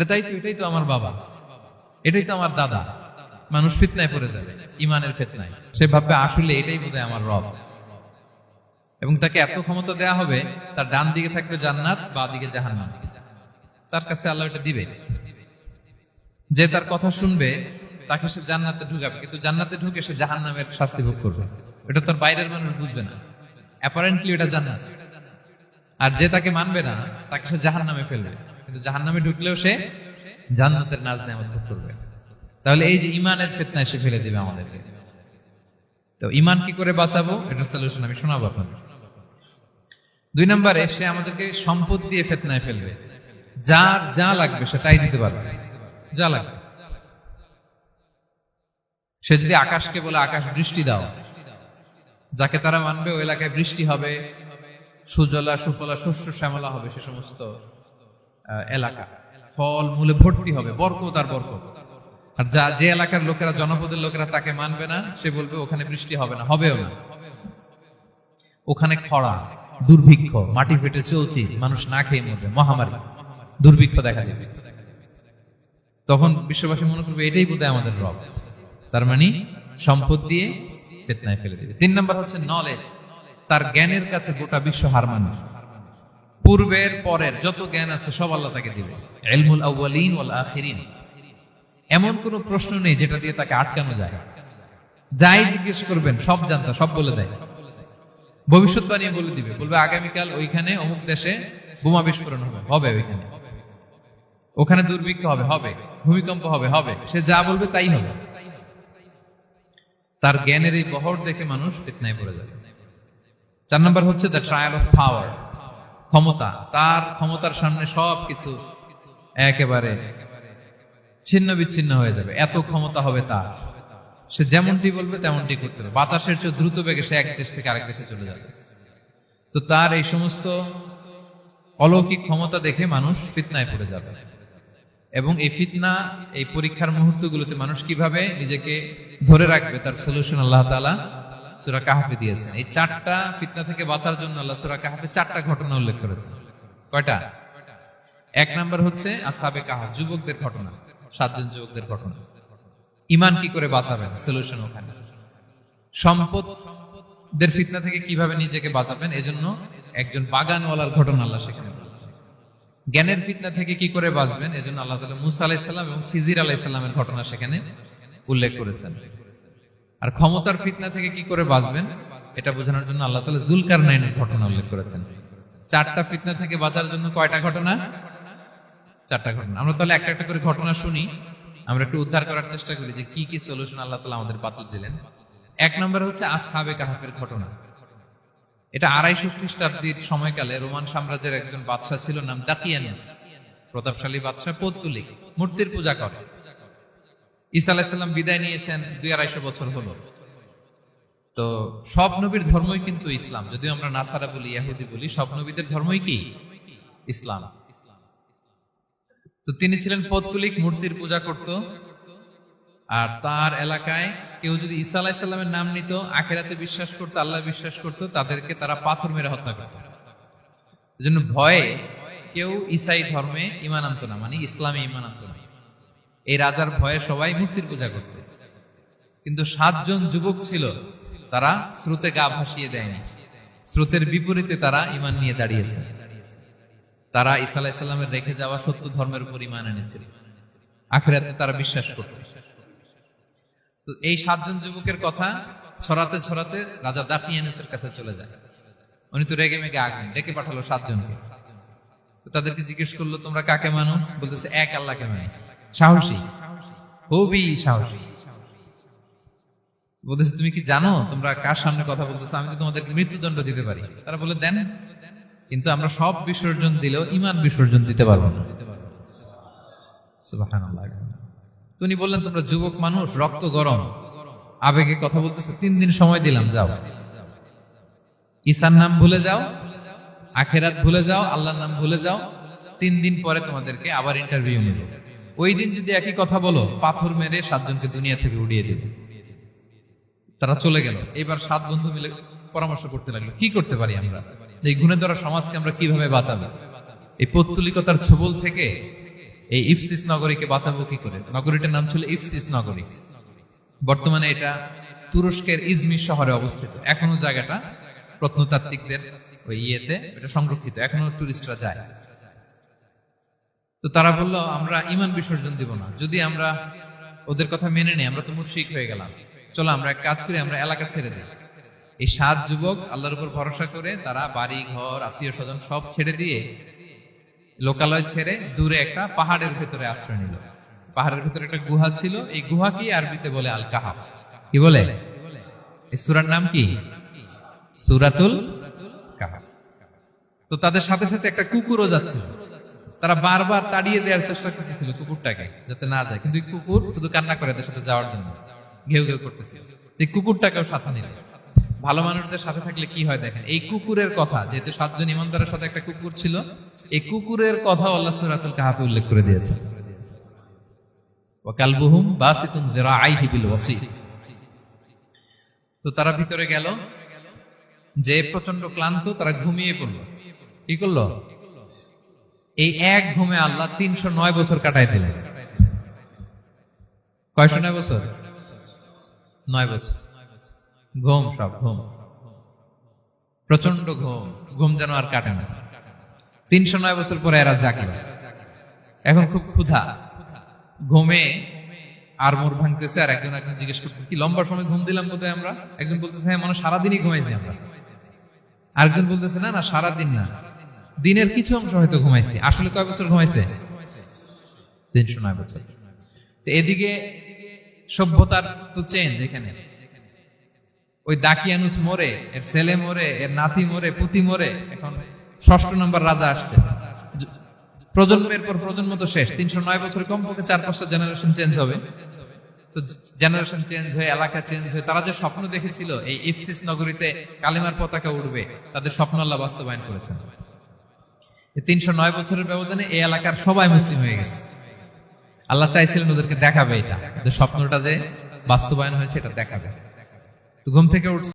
আরে তাই তো, এটাই তো আমার বাবা। এটাই তো আমার দাদা। মানুষ ফিতনায় পড়ে যাবে, ইমানের ফিতনায়। সে ভাববে, আসলে এটাই বোধহয় আমার রব। এবং তাকে এত ক্ষমতা দেয়া হবে, তার ডান দিকে থাকবে জান্নাত, বা দিকে জাহান্নাম। তার কাছে আল্লাহ এটা দিবে। যে তার কথা শুনবে, তাকে সে জান্নাতে ঢুকাবে। কিন্তু জান্নাতে ঢুকে সে জাহান্নামের শাস্তি ভোগ করবে। এটা তার বাইরের মানুষ বুঝবে না। অ্যাপারেন্টলি এটা জান্নাত। আর যে তাকে মানবে না, তাকে সে জাহান নামে ফেলবে। কিন্তু জাহান্নামে ঢুকলেও সে জান্নাতের নাজ নেমত ভোগ করবে। তাহলে এই যে ইমানের ফেতনায় সে ফেলে দিবে আমাদেরকে। তো ইমান কি করে বাঁচাবো? এটা সলিউশন আমি শোনাবো আপনাদের। দুই নম্বরে, সে আমাদেরকে সম্পদ দিয়ে ফেতনায় ফেলবে। যার যা লাগবে সে তাই দিতে পারবে। যা লাগবে। সে যদি আকাশকে বলে, আকাশ বৃষ্টি দাও। যাকে তারা মানবে ওই এলাকায় বৃষ্টি হবে, সুজলা, সুফলা, শস্য, শ্যামলা হবে, সে সমস্ত এলাকা। ফল, মূলে ভর্তি হবে, বরকত আর বরকত। আর যা, যে এলাকার লোকেরা, জনপদের লোকেরা তাকে মানবে না, সে বলবে, ওখানে বৃষ্টি হবে না, হবেও না। ওখানে খরা, দুর্ভিক্ষ, মাটি ফেটে চলছে, মানুষ না খেয়ে মরবে, মহামারী, দুর্ভিক্ষ দেখা দেবে। তখন বিশ্ববাসী মনে করবে, এটাই বোধহয় আমাদের রব। তার মানে সম্পদ দিয়ে ফেতনায় ফেলে দেবে। তিন নম্বর হচ্ছে নলেজ তার জ্ঞানের কাছে গোটা বিশ্ব হার মানে পূর্বের পরের যত জ্ঞান আছে, সব আল্লাহ তাকে দিবে। এলমুল আউ্বালিন ওয়াল আখিরিন। এমন কোন প্রশ্ন নেই যেটা দিয়ে তাকে আটকানো যায়। যাই জিজ্ঞেস করবেন, সব জানতা, সব বলে দেয়। ভবিষ্যৎবাণী বলে দিবে। বলবে, আগামীকাল ওইখানে অমুক দেশে বোমা বিস্ফোরণ হবে। হবে ওইখানে। ওখানে দুর্ভিক্ষ হবে হবে। ভূমিকম্প হবে হবে। সে যা বলবে তাই হবে। তার জ্ঞানের এই বহর দেখে মানুষ ফিতনায় পড়ে যাবে। চার নম্বর হচ্ছে দ্য ট্রায়াল অফ পাওয়ার ক্ষমতা, তার ক্ষমতার সামনে সব কিছু একেবারে ছিন্ন বিচ্ছিন্ন হয়ে যাবে। এত ক্ষমতা হবে তার। সে যেমনটি বলবে তেমনটি করতে হবে। বাতাসের চেয়ে দ্রুত বেগে সে এক দেশ থেকে আরেক দেশে চলে যাবে। তো তার এই সমস্ত অলৌকিক ক্ষমতা দেখে মানুষ ফিতনায় পড়ে যাবে। এবং এই ফিতনা, এই পরীক্ষার মুহূর্তগুলোতে মানুষ কীভাবে নিজেকে ধরে রাখবে, তার সলিউশন আল্লাহ তাআলা সূরা কাহাফে দিয়েছেন। এই চারটা ফিতনা থেকে বাঁচার জন্য আল্লাহ সূরা কাহাফে চারটা ঘটনা উল্লেখ করেছেন। কয়টা? এক নাম্বার হচ্ছে আসাবে কাহাফ, যুবকদের ঘটনা। সাতজন যুবকদের ঘটনা। ইমান কি করে বাঁচাবেন? সলিউশন ওখানে। সম্পদদের ফিতনা থেকে কীভাবে নিজেকে বাঁচাবেন? এজন্য একজন বাগানওয়ালার ঘটনা আল্লাহ সেখানে জ্ঞানের ফিতনা থেকে কি করে বাঁচবেন? এজন্য আল্লাহ তাআলা মুসা আলাইসাল্লাম এবং খিজির আলাইসাল্লামের ঘটনা সেখানে উল্লেখ করেছেন। আর ক্ষমতার ফিতনা থেকে কি করে বাঁচবেন? এটা বোঝানোর জন্য আল্লাহ তাআলা জুলকার নাইনের ঘটনা উল্লেখ করেছেন। চারটা ফিতনা থেকে বাঁচার জন্য কয়টা ঘটনা? চারটা ঘটনা। আমরা তাহলে একটা একটা করে ঘটনা শুনি। আমরা একটু উদ্ধার করার চেষ্টা করি যে কি কি সলিউশন আল্লাহ তাআলা আমাদের বাতিল দিলেন। এক নম্বর হচ্ছে আসহাবে কাহাফের ঘটনা। এটা আড়াইশো খ্রিস্টাব্দীর সময়কালে রোমান সাম্রাজ্যের একজন বাদশাহ ছিল নাম দাকিয়ানুস। প্রতাপশালী বাদশাহ পৌত্তলিক, মূর্তির পূজা করে। ঈসা আলাহিসাল্লাম বিদায় নিয়েছেন দুই আড়াইশো বছর হলো। তো সব নবীর ধর্মই কিন্তু ইসলাম। যদিও আমরা নাসারা বলি, ইয়াহুদি বলি, সব নবীদের ধর্মই কি? ইসলাম। তো তিনি ছিলেন পৌত্তলিক, মূর্তির পূজা করত। আর তার এলাকায় কেউ যদি ঈসা আলাহিসাল্লামের নাম নিত, আখেরাতে বিশ্বাস করতো, আল্লাহ বিশ্বাস করতো, তাদেরকে তারা পাথর মেরে হত্যা করত। এজন্য ভয়ে কেউ ইসাই ধর্মে ইমান আনতো না মানে ইসলামে ইমান আনতো না। এই রাজার ভয়ে সবাই মূর্তির পূজা করত। কিন্তু সাতজন যুবক ছিল, তারা স্রোতে গা ভাসিয়ে দেয়নি। স্রোতের বিপরীতে তারা ইমান নিয়ে দাঁড়িয়েছে। তারা ঈসা আলাহিসাল্লামের রেখে যাওয়া সত্য ধর্মের উপর ইমান এনেছিল আখেরাতে তারা বিশ্বাস করত। তো এই সাতজন যুবকের কথা ছড়াতে ছড়াতে রাজা দাফিয়ানুসের কাছে চলে যায়। উনি তো রেগে মেগে আগুন ডেকে পাঠালো সাতজনকে। তাদেরকে জিজ্ঞেস করল, তোমরা কাকে মানো? বলতেছে, এক আল্লাহকে মানে। সাহসী, খুবই সাহসী। বলতেছে, তুমি কি জানো তোমরা কার সামনে কথা বলতেছো? আমি তোমাদের মৃত্যুদণ্ড দিতে পারি। তারা বলে, দেন, কিন্তু আমরা সব বিসর্জন দিলেও ইমান বিসর্জন দিতে পারব না। সুবহানাল্লাহ। তো উনি বললেন, তোমরা যুবক মানুষ, রক্ত গরম, আবেগে কথা বলতেছো, তিন দিন সময় দিলাম, যাও। ঈসার নাম ভুলে যাও, আখেরাত ভুলে যাও, আল্লাহর নাম ভুলে যাও, তিন দিন পরে তোমাদেরকে আবার ইন্টারভিউ নেব। ওই দিন যদি একই কথা বলো, পাথর মেরে সাতজনকে দুনিয়া থেকে উড়িয়ে দেবে। তারা চলে গেল। এবার সাত বন্ধু মিলে পরামর্শ করতে লাগল, কি করতে পারি আমরা? এই গুণে ধরা সমাজকে আমরা কীভাবে বাঁচাবো? এই পৌত্তলিকতার ছবল থেকে এই ইফসিস নগরীকে বাঁচাবো কি করে? নগরীটার নাম ছিল ইফসিস নগরী। বর্তমানে এটা তুরস্কের ইজমির শহরে অবস্থিত। এখনও জায়গাটা প্রত্নতাত্ত্বিকদের ওই ইয়েতে এটা সংরক্ষিত। এখনও টুরিস্টরা যায়। তো তারা বলল, আমরা ইমান বিসর্জন দিব না। যদি আমরা ওদের কথা মেনে নেই, আমরা তো মুশরিক হয়ে গেলাম। চলো আমরা এক কাজ করি, আমরা এলাকা ছেড়ে দিই। এই সাত যুবক আল্লাহর উপর ভরসা করে তারা বাড়ি, ঘর আত্মীয় স্বজন সব ছেড়ে দিয়ে লোকালয় ছেড়ে দূরে একটা পাহাড়ের ভেতরে আশ্রয় নিল। পাহাড়ের ভেতরে একটা গুহা ছিল। এই গুহাকে আরবিতে বলে আল কাহাফ কি বলে? এই সুরার নাম কি? সুরাতুল কাহাফ। তো তাদের সাথে সাথে একটা কুকুরও যাচ্ছিল। তারা বারবার তাড়িয়ে দেওয়ার চেষ্টা করতেছিল কুকুরটাকে, যাতে না যায়। কিন্তু কুকুর শুধু কান্না করে এদের সাথে যাওয়ার জন্য। ঘেউ ঘেউ করতেছিল। এই কুকুরটাকেও সাথে নিল। ভালো মানুষদের সাথে থাকলে কি হয় দেখেন? এই কুকুরের কথা, যেহেতু সাতজন ইমানদারের সাথে একটা কুকুর ছিল, এই কুকুরের কথা আল্লাহ সুরাতুল কাহাফে উল্লেখ করে দিয়েছে। ওয়াকালবুহুম বাসিতুন যিরাআইহি বিল ওয়াসি তো তারা ভিতরে গেল। যে প্রচণ্ড ক্লান্ত, তারা ঘুমিয়ে পড়ল। কি করল? এই এক ঘুমে আল্লাহ তিনশো নয় বছর কাটাই দিলেন। কয়শো নয় বছর? নয় বছর। ঘুম সব, ঘুম। প্রচণ্ড ঘুম। ঘুম যেন আর কাটে না। তিনশো নয় বছর পরে এরা জাগলো। এখন খুব ক্ষুধা। ঘুমে আর মোর ভাঙতেছে আর একজন একজন জিজ্ঞেস করতেছে, কি লম্বা সময় ঘুম দিলাম কোথায় আমরা? একজন বলতেছে হ্যাঁ মানে সারাদিনই ঘুমাইছি আমরা। আরেকজন বলতেছে, না না, সারাদিন না। দিনের কিছু অংশ হয়তো ঘুমাইছি। আসলে কয় বছর ঘুমাইছে? তিনশো নয় বছর। তো এদিকে সভ্যতার তো চেঞ্জ এখানে। ওই দাকিয়ানুস মরে, এর ছেলে মরে, এর নাতি মরে, পুতি মরে, এখন ষষ্ঠ নম্বর রাজা আসছে। প্রজন্মের পর প্রজন্ম তো শেষ। তিনশো নয় বছর কমপক্ষে চার পাঁচটা জেনারেশন চেঞ্জ হবে। তো জেনারেশন চেঞ্জ হয়ে, এলাকা চেঞ্জ হয়ে, তারা যে স্বপ্ন দেখেছিল, এই ইফসিস নগরীতে কালিমার পতাকা উঠবে তাদের স্বপ্ন আল্লাহ বাস্তবায়ন করেছেন। তিনশো নয় বছরের ব্যবধানে এই এলাকার সবাই মুসলিম হয়ে গেছে। আল্লাহ চাইছিলেন ওদেরকে দেখাবে এটা। স্বপ্নটা যে বাস্তবায়ন হয়েছে, এটা দেখাবে। ঘুম থেকে উঠছে।